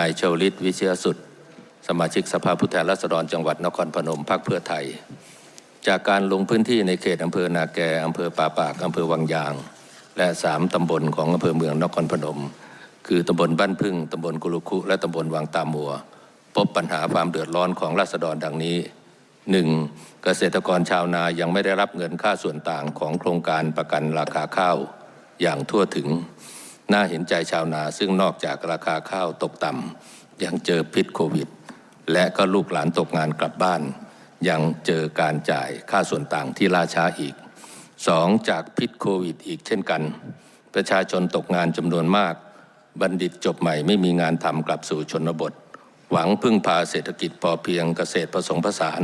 นายชวลิตวิเชียสุด สมาชิกสภาผู้แทนราษฎรจังหวัดนครพนมพรรคเพื่อไทย จากการลงพื้นที่ในเขตอำเภอนาแกอำเภอป่าปากอำเภอวังยาง และสามตำบลของอำเภอเมืองนครพนม คือตำบลบ้านพึ่งตำบลกุลุคุ และตำบลวังตามมัว พบปัญหาความเดือดร้อนของราษฎรดังนี้หนึ่งเกษตรกรชาวนายังไม่ได้รับเงินค่าส่วนต่างของโครงการประกันราคาข้าวอย่างทั่วถึง น่าเห็นใจชาวนาซึ่งนอกจากราคาข้าวตกต่ำยังเจอพิษโควิด และก็ลูกหลานตกงานกลับบ้าน ยังเจอการจ่ายค่าส่วนต่างที่ล่าช้าอีกสองจากพิษโควิดอีกเช่นกัน ประชาชนตกงานจำนวนมาก บัณฑิตจบใหม่ไม่มีงานทำกลับสู่ชนบท หวังพึ่งพาเศรษฐกิจพอเพียงเกษตรผสมผสาน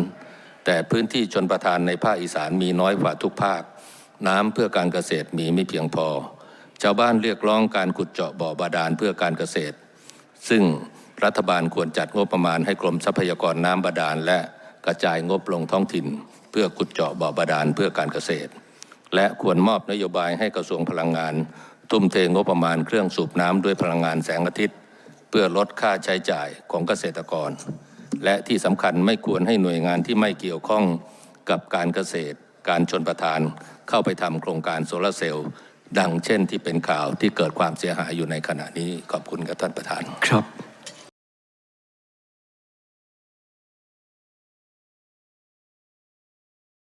แต่พื้นที่ชนประทานในภาคอีสานมีน้อยกว่าทุกภาค น้ำเพื่อการเกษตรมีไม่เพียงพอ ชาวบ้านเรียกร้องการขุดเจาะบ่อบาดาลเพื่อการเกษตร ซึ่งรัฐบาลควรจัดงบประมาณให้กรมทรัพยากรน้ำบาดาล และกระจายงบลงท้องถิ่น เพื่อขุดเจาะบ่อบาดาลเพื่อการเกษตร และควรมอบนโยบายให้กระทรวงพลังงาน ทุ่มเทงบประมาณเครื่องสูบน้ำด้วยพลังงานแสงอาทิตย์ เพื่อลดค่าใช้จ่ายของเกษตรกร และที่สำคัญไม่ควรให้หน่วยงานที่ไม่เกี่ยวข้องกับการเกษตร การชนประทานเข้าไปทำโครงการโซลาร์เซลล์ ดังเช่นที่เป็นข่าวที่เกิดความเสียหายอยู่ในขณะนี้ขอบคุณครับท่านประธานครับ